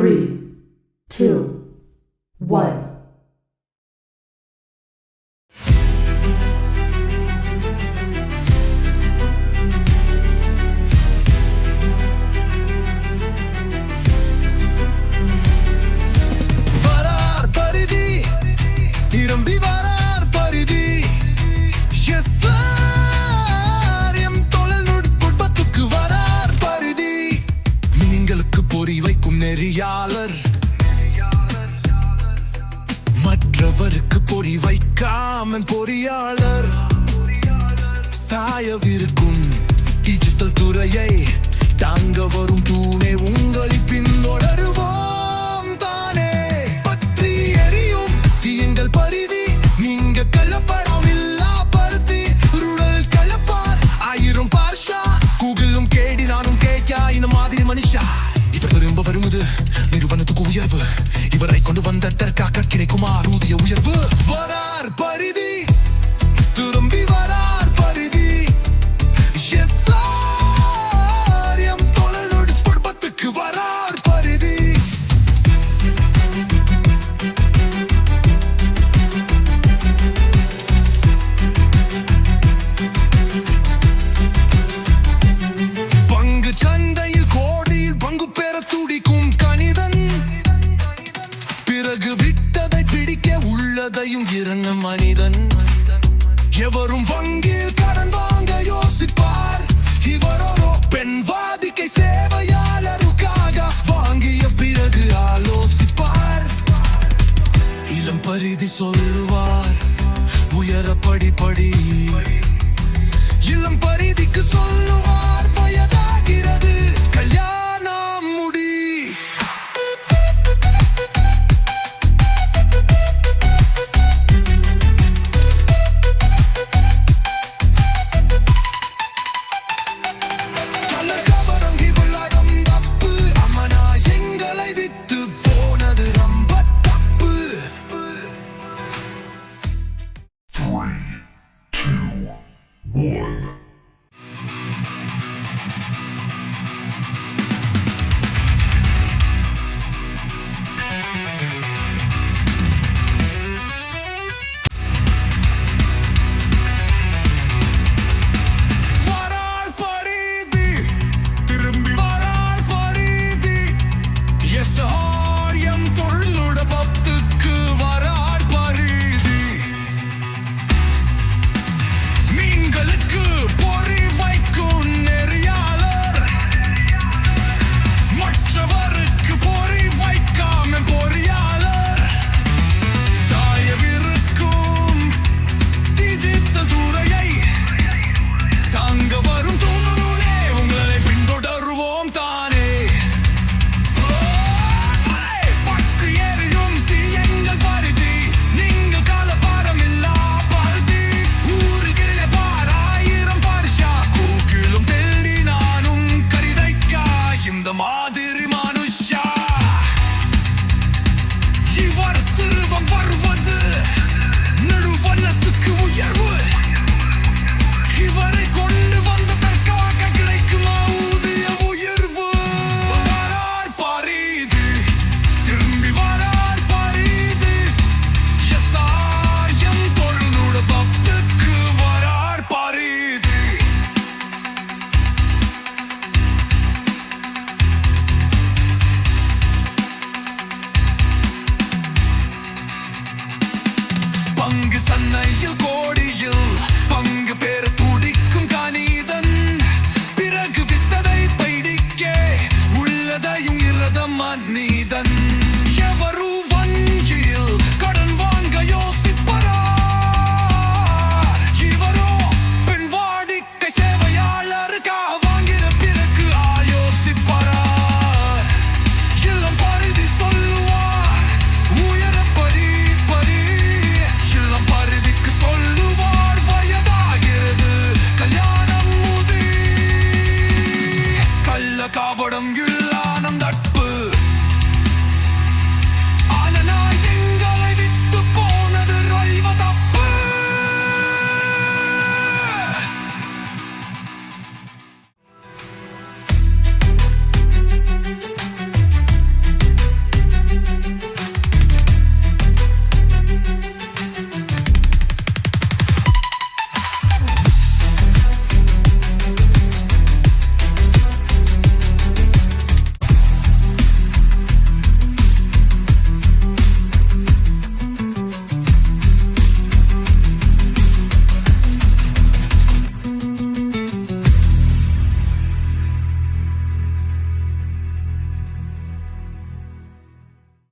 three, two, one. மற்றவருக்கு பொறி வைக்காமன் பொறியாளர். சாயவிருக்கும் டிஜிட்டல் துறையை கொண்டு வந்ததற்காக கிடைக்குமா? ஊதிய உயர்வு வரார் பரிதி. சிந்தையும் இறங்க மனிதன். எவரும் வங்கியில் கடன் வாங்க யோசிப்பார். இவரோ பெண் வாதிக்கை சேவையாளருக்காக வாங்கிய பிறகு ஆலோசிப்பார். இளம் பரிதி சொல்லுவார் உயர படி படி.